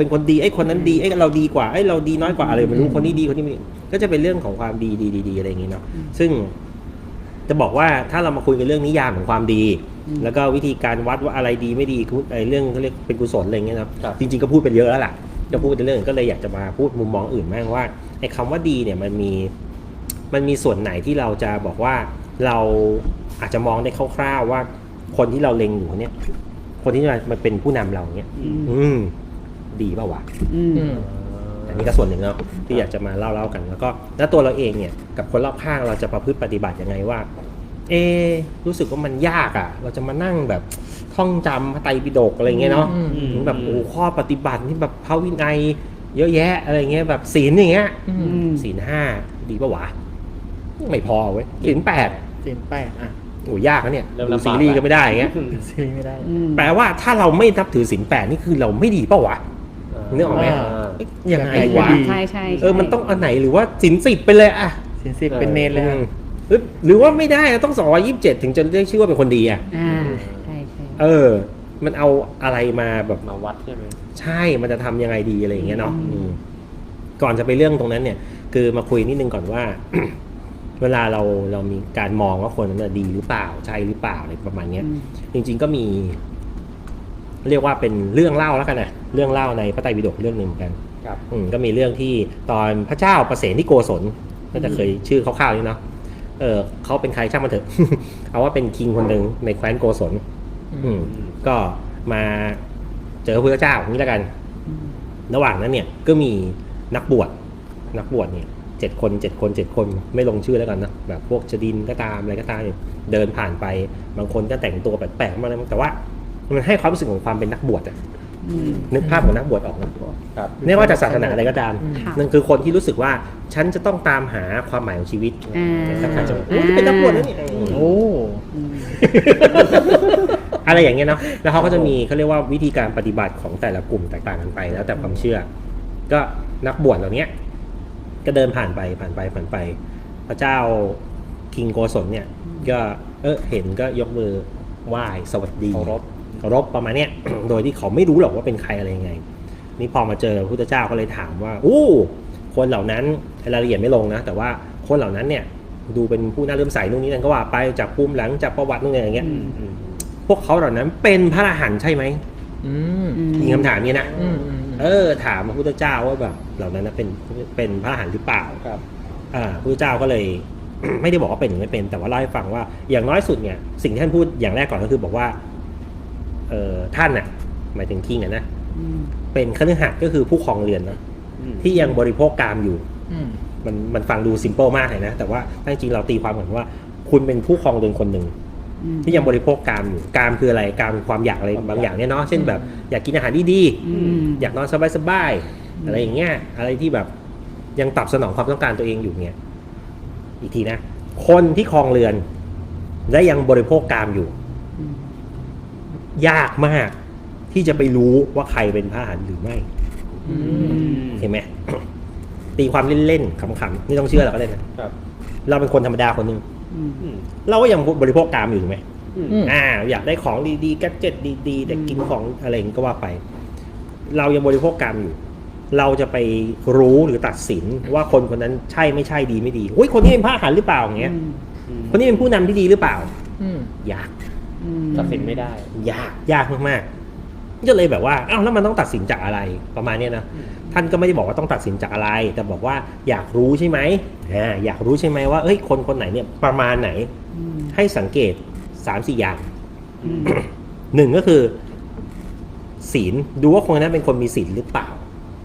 เป็นคนดีไอ้คนนั้นดีไอ้เราดีกว่าไอ้เราดีน้อยกว่าอะไรไม่รู้คนนี้ดีคนนี้ไม่ดีก็จะเป็นเรื่องของความดีดีดีดีอะไรอย่างงี้เนาะซึ่งจะบอกว่าถ้าเรามาคุยกันเรื่องนิยามของความดี แล้วก็วิธีการวัดว่าอะไรดีไม่ดีคือไอ้เรื่องเขาเรียกเป็นกุศลอะไรอย่างเงี้ยนะครับจริงๆก็พูดไปเยอะแล้วล่ะจะพูดในเรื่องอื่นก็เลยอยากจะมาพูดมุมมองอื่นบ้างว่าไอ้คำว่าดีเนี่ยมันมีมันมีส่วนไหนที่เราจะบอกว่าเราอาจจะมองได้คร่าวๆว่าคนที่เราเล็งอยู่เนี่ย คนที่มันเป็นผู้นำเราเนี่ย อืม ดีเปล่าวะอืมอืม อันนี้ก็ส่วนหนึ่งเนาะที่อยากจะมาเล่าเล่ากัน แล้วก็แล้วตัวเราเองเนี่ยกับคนรอบข้างเราจะประพฤติปฏิบัติยังไงว่า เอะรู้สึกว่ามันยากอะ่ะ เราจะมานั่งแบบท่องจำพระไตรปิฎกอะไรเงี้ยเนาะอืม ถึงแบบโอ้ข้อปฏิบัตินี่แบบพระวินัย เยอะแยะอะไรเงี้ยแบบศีลอย่างเงี้ยอืม ม ศีลห้าดีปะวะไม่พอเว้ยศีลแปดสินแปดอะโอ้ยากนะเนี่ยเริ่มดูลำบากซีรีส์ก็ไม่ได้อย่างเงี้ยซีไม่ได้อืมแปลว่าถ้าเราไม่นับถือศีลแปดนี่คือเราไม่ดีปะวะ นึกออกไหมอ่า เอ๊ะยังไงแบบไหนวะดีใช่ใช่ใช่ เออมันต้องอันไหนหรือว่าศีลสิบไปเลยอะสินสิบเป็นเนรเลยอืฮะมหรือหรือว่าไม่ได้อะต้องสองยี่สิบเจ็ดถึงจะเรียกชื่อว่าเป็นคนดีอะอ่าใช่ใช่เออ มันเอาอะไรมาแบบ มาวัดใช่ไหมใช่มันจะทำยังไงดีอะไรอย่างเงี้ยเนาะอืมก่อนจะไปเรื่องตรงนั้นเนี่ย คือมาคุยนิดนึงก่อนว่า เวลาเราเรามีการมองว่าคนนั้นนะดีหรือเปล่าใช่หรือเปล่าอะไรประมาณเนี้ย อืมจริง ๆ ก็มี เรียกว่าเป็นเรื่องเล่าแล้วกันนะเรื่องเล่าในพระไตรปิฎกเรื่องหนึ่งเหมือนกันครับอืมก็มีเรื่องที่ตอนพระเจ้าประเสนที่โกศลน่าจะเคยชื่อคร่าวๆนี่เนาะเออเขาเป็นใครช่างมันเถอะ เอาว่าเป็นคิงคนหนึ่งในแคว้นโกศลอืมก็มาเจอพระเจ้าอย่างนี้แล้วกันอืมระหว่างนั้นเนี่ยก็มีนักบวชนักบวชเนี่ยเจ็ดคนเจ็ดคนเจ็ดคนไม่ลงชื่อแล้วกันนะแบบพวกจดินก็ตามอะไรก็ตามเนี่ยเดินผ่านไปบางคนก็แต่งตัวแปลกๆมาเลยแต่ว่า มันให้ความรู้สึกของความเป็นนักบวชอะอืมนึกภาพของนักบวชออกนะครับไม่ว่าจะศาสนาอะไรก็ตามอืมค่ะนั่นคือคนที่รู้สึกว่าฉันจะต้องตามหาความหมายของชีวิตอ่าสักครั้งจะโอ้ยเป็นนักบวชนะนี่โอ้อืมอะไรอย่างเงี้ยเนาะแล้วเขาก็จะมีเขาเรียกว่าวิธีการปฏิบัติของแต่ละกลุ่มแตกต่างกันไปแล้วแต่ความเชื่อ ก็นักบวชเหล่าเนี้ยก็เดินผ่านไปผ่านไปผ่านไป พระเจ้าคิงโกศลเนี่ย ก็เออเห็นก็ยกมือไหว้สวัสดีเคารพเคา รพประมาณเนี้ยโดยที่เขาไม่รู้หรอกว่าเป็นใครอะไรยังไง นี่พอมาเจอพระพุทธเจ้าก็เลยถามว่าอู้คนเหล่านั้นรายละเอียดไม่ลงนะ แต่ว่าคนเหล่านั้นเนี่ยดูเป็นผู้น่าเลื่อมใสนู่นนี่นั่นก็ว่าไปจากภูมิหลังจากประวัตินู่นนี่อย่างเงี้ยอืมอืมพวกเขาเหล่านั้นเป็นพระอรหันต์ใช่ไหมอืมอืมมีคำถามนี้นะอืมอืมเออ ถามพระพุทธเจ้าว่าแบบเหล่านั้นนะเป็นเป็นพระอรหันต์หรือเปล่าครับอ่าพระพุทธเจ้าก็เลยไม่ได้บอกว่าเป็นหรือไม่เป็น แต่ว่าเล่าให้ฟังว่าอย่างน้อยสุดเนี่ยสิ่งที่ท่านพูดอย่างแรกก่อนก็คือบอกว่า เออท่านน่ะหมายถึงคิงอะนะอืมเป็นคฤหัสถ์ก็คือผู้ครองเรือนนะอืมที่ยังบริโภคกามอยู่ อืมมันมันฟังดูซิมเ l ิลมากเลยนะ แต่ว่าจริงๆเราตีความเหมือนว่า คุณเป็นผู้ครองเรือนคนหนึ่ง อืม ที่ยังบริโภคกามอยู่กามคืออะไรกามคือความอยากอะไรบางอย่างเนี่ยเนาะเช่นแบบอยากกินอาหารดีอืม ๆอยากนอนสบายๆอะไรอย่างเงี้ยอะไรที่แบบยังตอบสนองความต้องการตัวเองอยู่เนี่ยอีกทีนะ คนที่ครองเรือน และยังบริโภคกามอยู่อืม ยากมาก ที่จะไปรู้ว่าใครเป็นพระอรหันต์หรือไม่อืมเห็นไหมตีความเล่นๆขำๆไม่ต้องเชื่อเราก็ได้นะครับเราเป็นคนธรรมดาคนหนึ่งอืมอืมเราก็ยังบริโภคกามอยู่ถูกไหมอืมอืมอ่า อยากได้ของดีๆแกดเจ็ตดีๆแต่กินของอะไรอย่างนี้ก็ว่าไป เรายังบริโภคกามอยู่ เราจะไปรู้หรือตัดสินว่าคนคนนั้นใช่ไม่ใช่ดีไม่ดีเฮ้ยคนนี้เป็นพระอรหันต์หรือเปล่าอย่างเงี้ยอืมคนนี้เป็นผู้นำที่ดีหรือเปล่าอืมยากอืม ตัดสินไม่ได้ ยากยากมากๆก็เลยแบบว่าอ้าวแล้วมันต้องตัดสินจากอะไรประมาณเนี้ยนะอืมท่านก็ไม่ได้บอกว่าต้องตัดสินจากอะไร แต่บอกว่าอยากรู้ใช่ไหมอ่าอยากรู้ใช่ไหมว่าเอ้ยคนคนไหนเนี่ยประมาณไหนอืมให้สังเกตสามสี่อย่างอืมหนึ่งก็คือ ศีลดูว่าคนนั้นเป็นคนมีศีลหรือเปล่า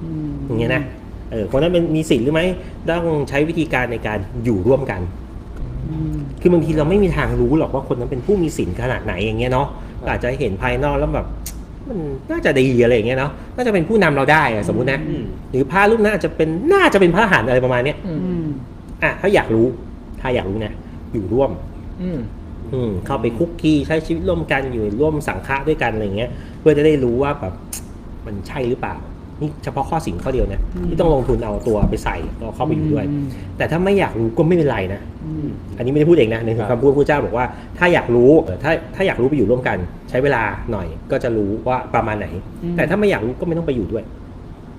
อืมอย่างเงี้ยนะเออคนนั้นเป็นมีศีลหรือไม่ต้องใช้วิธีการในการอยู่ร่วมกันอืม คือบางทีเราไม่มีทางรู้หรอกว่าคนนั้นเป็นผู้มีศีลขนาดไหนอย่างเงี้ยเนาะครับอาจจะเห็นภายนอกแล้วแบบมันน่าจะดีอะไรอย่างเงี้ยเนาะน่าจะเป็นผู้นำเราได้อะสมมุตินะอืมหรือพระรูปนั้นอาจจะเป็นน่าจะเป็นพระอรหันต์อะไรประมาณเนี้ยอือืมมอะถ้าอยากรู้ ถ้าอยากรู้นะอยู่ร่วมอืมอืมเข้าไปคุกคีใช้ชีวิตร่วมกันอยู่ร่วมสังฆะด้วยกันอะไรเงี้ย เพื่อจะได้รู้ว่าแบบมันใช่หรือเปล่า นี่เฉพาะข้อสิงข้อเดียวนะอืมที่ต้องลงทุนเอาตัวไปใส่เราเข้าไปอยู่ด้วยอืมแต่ถ้าไม่อยากรู้ก็ไม่เป็นไรนะอืมอันนี้ไม่ได้พูดเองนะในครับคำพูดพระเจ้าบอกว่าถ้าอยากรู้เออถ้าถ้าอยากรู้ไปอยู่ร่วมกัน ใช้เวลาหน่อยก็จะรู้ว่าประมาณไหนอืมแต่ถ้าไม่อยากรู้ก็ไม่ต้องไปอยู่ด้วย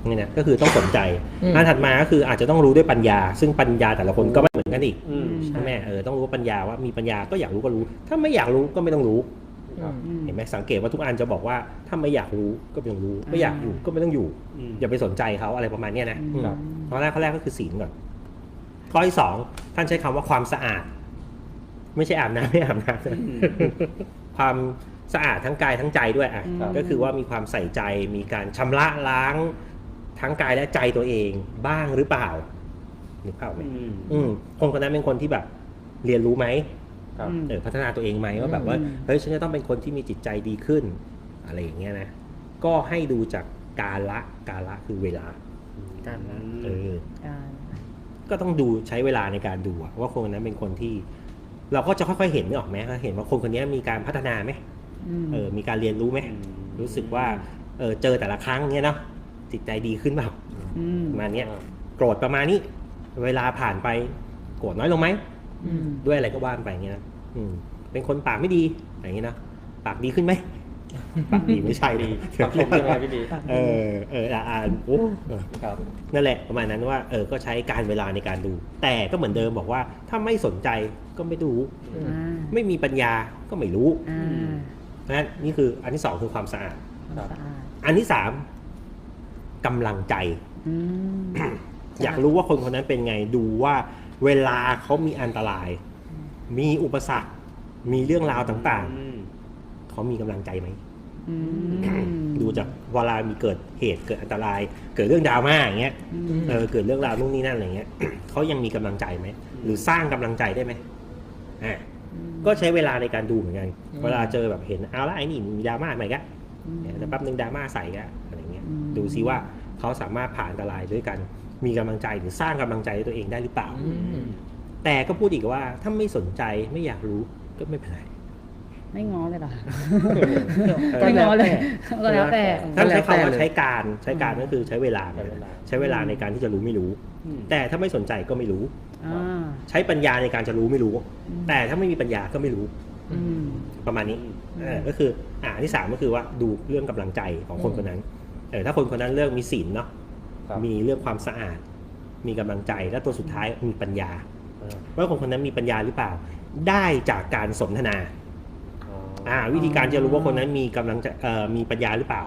นี่นะก็คือต้องสนใจอืมอันถัดมาก็คืออาจจะต้องรู้ด้วยปัญญา ซึ่งปัญญาแต่ละคนก็ไม่เหมือนกันอีกอืมใช่ไหมเออต้องรู้ปัญญาว่ามีปัญญาก็อยากรู้ก็รู้ ถ้าไม่อยากรู้ก็ไม่ต้องรู้ครับอืม เห็นไหมสังเกตว่าทุกอันจะบอกว่าถ้าไม่อยากรู้ก็ไม่ต้องรู้ ไม่อยากอยู่ก็ไม่ต้องอยู่อืมอย่าไปสนใจเขาอะไรประมาณเนี้ยนะครับข้อแรกข้อแรกก็คือศีลก่อนข้อที่สองท่านใช้คำว่าความสะอาด ไม่ใช่อาบน้ำไม่อาบน้ำนะอืมความสะอาดทั้งกายทั้งใจด้วยอะครับก็คือว่ามีความใส่ใจมีการชำระล้าง ทั้งกายและใจตัวเองบ้างหรือเปล่านึกภาพไหมอืมอืมคนคนนั้นเป็นคนที่แบบ เรียนรู้ไหม ครับอืมเออพัฒนาตัวเองไหมว่าแบบว่าอืมเฮ้ยฉันจะต้องเป็นคนที่มีจิตใจดีขึ้น อะไรอย่างเงี้ยนะก็ให้ดูจากกาละกาละคือเวลาการละเออการก็ต้องดูใช้เวลาในการดูอะว่าคนคนนั้นเป็นคนที่ เราก็จะค่อยๆเห็นไม่ออกไหมเห็นว่าคนคนนี้มีการพัฒนาไหมมเออ มีการเรียนรู้ไหมรู้สึกว่า เออเจอแต่ละครั้งเนี้ยเนาะจิตใจดีขึ้นเปล่ามประมาณเนี้ยโกรธประมาณนี้ เวลาผ่านไป โกรธน้อยลงไหมอืม ด้วยอะไรก็ว่านไปอย่างเงี้ยนะอืมเป็นคนปากไม่ดีอย่างเงี้ยนะปากดีขึ้นไหมปากดีไม่ใช่ดีดีความชมใช่ไหมพี่ดีเออเอออ่านโอ้เออครับนั่นแหละประมาณนั้นว่าเออก็ใช้การเวลาในการดู แต่ก็เหมือนเดิมบอกว่าถ้าไม่สนใจก็ไม่รู้อ่าไม่มีปัญญาก็ไม่รู้อ่านะนี่คืออันที่สองคือความสะอาดความสะอาดอันที่สามกำลังใจอืมอยากรู้ว่าคนคนนั้นเป็นไงดูว่า เวลาเขามีอันตราย มีอุปสรรค มีเรื่องราวต่างอืมๆเขามีกำลังใจไหมอืมดูจากเวลามีเกิดเหตุเกิดอันตราย เกิดเรื่องดราม่าอย่างเงี้ยอืมเออ เกิดเรื่องราวนู่นนี่นั่นอะไรเงี้ยเขายังมีกำลังใจไหม หรือสร้างกำลังใจได้ไหมอ่าก็ใช้เวลาในการดูเหมือนกันอืมเวลาเจอแบบเห็นเอาละไอ้นี่มีดราม่าใหม่กะอืมแต่แป๊บนึงดราม่าใส่กะอะไรเงี้ยอืมดูซิว่าเขาสามารถผ่านอันตรายด้วยกัน มีกำลังใจหรือสร้างกำลังใจให้ตัวเองได้หรือเปล่าอืมแต่ก็พูดอีกว่าถ้าไม่สนใจไม่อยากรู้ก็ไม่เป็นไรไม่ง้อเลยเหรอเออไม่ง้อเลยก็แล้วแต่ถ้าใช้คำว่าแล้วแต่เลยใช้การใช้การก็คือใช้เวลาใช้เวลา ใช้เวลาในการที่จะรู้ไม่รู้อืมแต่ถ้าไม่สนใจก็ไม่รู้อ่าใช้ปัญญาในการจะรู้ไม่รู้อืมแต่ถ้าไม่มีปัญญาก็ไม่รู้อืมประมาณนี้อืมเออก็คืออ่าอันที่สามก็คือว่าดูเรื่องกำลังใจของคนคนนั้นเออถ้าคนคนนั้นเรื่องมีศีลเนาะครับ มีเรื่องความสะอาด มีกำลังใจและตัวสุดท้ายมีปัญญาเออว่าคนคนนั้นมีปัญญาหรือเปล่า ได้จากการสนทนาอ๋ออ่าวิธีการจะรู้ว่าคนนั้นมีกำลังจะเอ่อมีปัญญาหรือเปล่า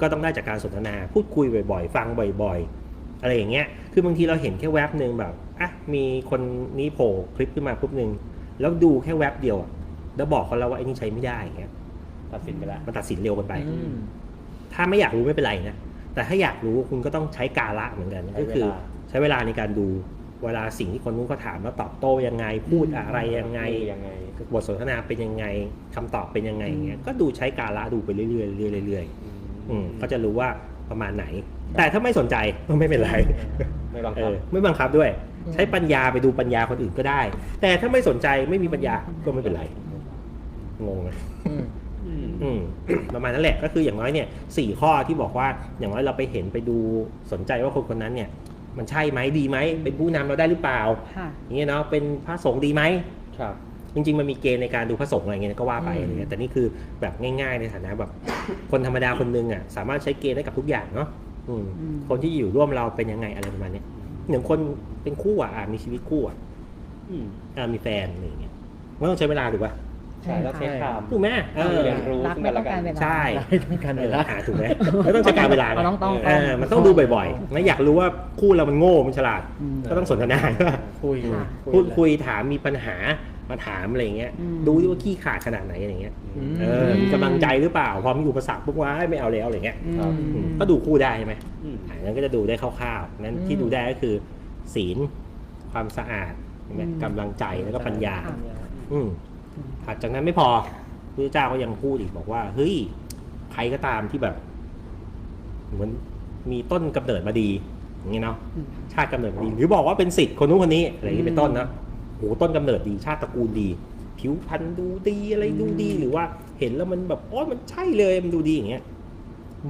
ก็ต้องได้จากการสนทนา พูดคุยบ่อย ๆ ฟังบ่อย ๆ อะไรอย่างเงี้ย คือบางทีเราเห็นแค่แวบหนึ่งแบบอะมีคนนี้โผล่คลิปขึ้นมาปุ๊บหนึ่งแล้วดูแค่แวบเดียวอะแล้วบอกเขาแล้วว่าไอ้นี่ใช้ไม่ได้อย่างเงี้ยตัดสินไปแล้วมันตัดสินเร็วเกันไปอืมถ้าไม่อยากรู้ไม่เป็นไรนะ แต่ถ้าอยากรู้คุณก็ต้องใช้กาละเหมือนกันใช้ก็เวลาคือใช้เวลาในการดูเวลาสิ่งที่คนนู้นเขาถามแล้วตอบโต้ยังไง พูดอะไรยังไงยังไงบทสนทนาเป็นยังไงคำตอบเป็นยังไงอย่างเงี้ยก็ดูใช้กาละดูไปเรื่อยๆเรื่อยๆเรื่อยๆอืมก็จะรู้ว่าประมาณไหน แต่ถ้าไม่สนใจก็ไม่เป็นไรไม่บังเอคับอไม่บังคับด้วย ใช้ปัญญาไปดูปัญญาคนอื่นก็ได้ แต่ถ้าไม่สนใจไม่มีปัญญาก็ไม่เป็นไรงงไหม อืมอืมอืมประมาณนั้นแหละก็คืออย่างน้อยเนี่ยสี่ข้อที่บอกว่าอย่างน้อยเราไปเห็นไปดูสนใจว่าคนคนนั้นเนี่ย มันใช่ไหมดีไหมเป็นผู้นำเราได้หรือเปล่าค่ะอย่างเงี้ยเนาะเป็นพระสงฆ์ดีไหมครับ จริง ๆ มันมีเกณฑ์ในการดูพระสงฆ์อะไรเงี้ยก็ว่าไปอะไรเงี้ยแต่นี่คือแบบง่าย ๆ ในฐานะแบบคนธรรมดาคนหนึงอะสามารถใช้เกณฑ์ได้กับทุกอย่างเนาะอืมอืมคนที่อยู่ร่วมเราเป็นยังไงอะไรประมาณเนี้ยอย่างคนเป็นคู่อะอะมีชีวิตคู่อะอืมอะมีแฟนอะไรอย่างเงี้ยมันต้องใช้เวลาถูกป่ะ ใช่แล้วเทคไทม์ถูกไหมเออเรียนรู้รักซึ่งไม่กันต้และองกัการนเวลา ใช่ต้องการเวลา อ่าถูกไหมไม่ต้องใช้การเวลาต้องต้องเออมันต้องดูบ่อยๆไม่อยากรู้ว่าคู่เรามันโง่มันฉลาด อืม ก็ต้องสนทนา คุยค่ะ พูดคุยถามมีปัญหามาถามอะไรอย่างเงี้ยอืม ดูดิว่าขี้ขาดขนาดไหนอะไรอย่างเงี้ยอืม เออมีกำลังใจหรือเปล่าพอมีอุปสรรคปุ๊บว่าไม่เอาแล้วอะไรเงี้ยอืม อืมก็ดูคู่ได้ใช่ไหมอืม อ่านั้นก็จะดูได้คร่าวๆนั้นที่ดูได้ก็คือ ศีลความสะอาดใช่ไหมอืม กำลังใจแล้วก็ปัญญา ค่ะ อืม ถัดจากนั้นไม่พอพระเจ้าก็ยังพูดอีกบอกว่าเฮ้ยใครก็ตามที่แบบ เหมือนมีต้นกำเนิดมาดี อย่างเงี้ยเนาะอืมชาติกำเนิดมาดี หรือบอกว่าเป็นสิทธิ์คนนู้นคนนี้อะไรอย่างนี้เป็นต้นนะโหต้นกำเนิดดี ชาติตระกูลดี ผิวพรรณดูดีอะไรดูดี หรือว่าเห็นแล้วมันแบบโอ้มันใช่เลยมันดูดีอย่างเงี้ย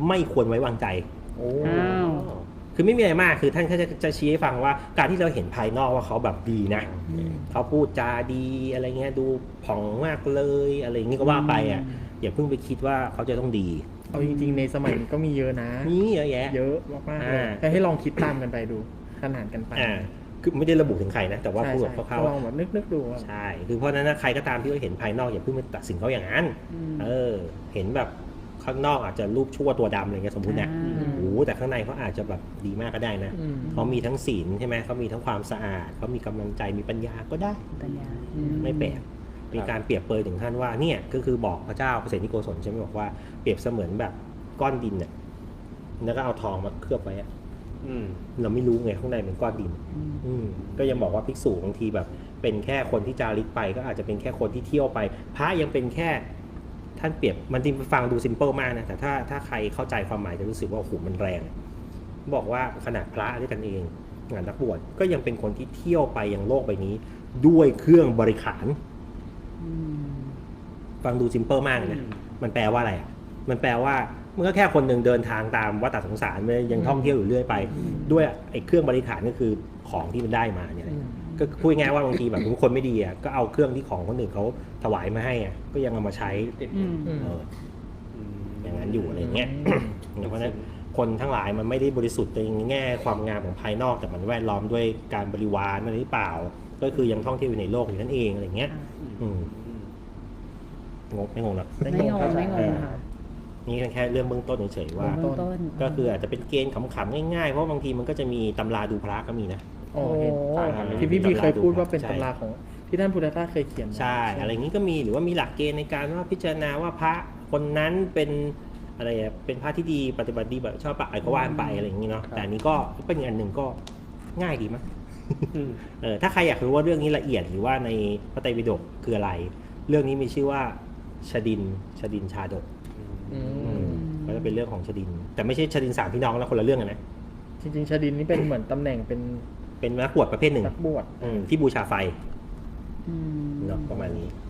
ไม่ควรไว้วางใจ โอ้อ้าว คือไม่มีอะไรมากคือท่านแค่จะจะชี้ให้ฟังว่า การที่เราเห็นภายนอกว่าเขาแบบดีนะอืมเขาพูดจาดีอะไรเงี้ยดูผ่องมากเลยอะไรอย่างงี้ก็ว่าไปอะอย่าเพิ่งไปคิดว่าเขาจะต้องดีเอาจริงๆในสมัยนี้ก็มีเยอะนะมีเยอะแยะเยอะมากๆเลยอ่าแต่ให้ลองคิดตามกันไปดูขนานกันไปอ่าคือไม่ได้ระบุถึงใครนะ แต่ว่าใช่พูดแบบใช่คร่าวก็ลองแบบนึกๆดูว่าๆใช่คือเพราะฉะนั้นนะใครก็ตามที่เขาเห็นภายนอกอย่าเพิ่งไปตัดสินเขาอย่างนั้นอืมเออ เห็นแบบข้างนอกอาจจะรูปชั่วตัวดำอะไรเงี้ยสมมตินะอ่าโอ้โห แต่ข้างในเขาอาจจะแบบดีมากก็ได้นะอืมเขามีทั้งศีลใช่ไหมเขามีทั้งความสะอาดเขามีกำลังใจมีปัญญาก็ได้ปัญญาไม่แปลกมีการเปรียบเปรยถึงท่านว่าเนี่ยก็คือบอกพระเจ้าเกษตรนิโกศลใช่ไหมบอกว่าเปรียบเสมือนแบบก้อนดินเนี่ยแล้วก็เอาทองมาเคลือบไว้อะอืมเราไม่รู้ไงข้างในเป็นก้อนดิน อืมอืมก็ยังบอกว่าภิกษุบางทีแบบ เป็นแค่คนที่จาริกไป ก็อาจจะเป็นแค่คนที่เที่ยวไป พระยังเป็นแค่ ท่านเปรียบมันจริงฟังดูซิมเปิลมากนะแต่ถ้าถ้าใครเข้าใจความหมายจะรู้สึกว่าโอ้โหมันแรง บอกว่าขนาดพระด้วยกันเองงานนักบวชก็ยังเป็นคนที่เที่ยวไปยังโลกใบนี้ ด้วยเครื่องบริขารอืมฟังดูซิมเปิลมากเลยนะมันแปลว่าอะไรอะมันแปลว่ามันก็แค่คนหนึ่งเดินทางตามวัฏสงสารมันยังท่องเที่ยวอยู่เรื่อยไป ด้วยไอ้เครื่องบริขารก็คือของที่มันได้มาเนี่ยแหละอืม ก็พูดง่ายๆว่าบางทีแบบทุกคนไม่ดีอะก็เอาเครื่องที่ของคนอื่นเขาถวายมาให้อะก็ยังเอามาใช้ติดอืมอืมเออมอย่างนั้นอยู่อะไรอย่างเงี้ยเพราะฉะนั้นคนทั้งหลายมันไม่ได้บริสุทธิ์ในแง่ความงามของภายนอก แต่มันแวดล้อมด้วยการบริวารอะไรหรือเปล่า ก็คือยังท่องเที่ยวอยู่ในโลกอยู่นั่นเองอะไรเงี้ยอืมอืมงงไม่งงหรอกไม่งงไม่งงค่ะนี่แค่เรื่องเบื้องต้นเฉยๆว่าเบื้องต้นก็คืออาจจะเป็นเกณฑ์ขำๆง่ายๆ เพราะบางทีมันก็จะมีตำราดูพระก็มีนะ อ๋อเห็นโอ้ต่างกันที่พี่พีเคยพูดว่าเป็นตำราของที่ท่านพุทธทาสเคยเขียนมาใช่ อะไรอย่างนี้ก็มีหรือว่ามีหลักเกณฑ์ในการว่าพิจารณาว่าพระคนนั้นเป็นอะไรอะเป็นพระที่ดีปฏิบัติดีแบบชอบปะอะไรก็ว่านไปอะไรอย่างนี้เนาะแต่อันนี้ก็เป็นอีกอันหนึ่งก็ง่ายดีมั้ยอืม เออถ้าใครอยากรู้ว่าเรื่องนี้ละเอียดหรือว่าในพระไตรปิฎกคืออะไร เรื่องนี้มีชื่อว่าชดินชดินชาดกอือืมมก็จะเป็นเรื่องของชดิน แต่ไม่ใช่ชดินสามพี่น้องนะคนละเรื่องกันนะ จริงๆชาดินนี่เป็นเหมือนตำแหน่งเป็น เป็นนักบวชประเภทหนึ่งนักบวชอืมที่บูชาไฟอืม เนาะประมาณนี้อ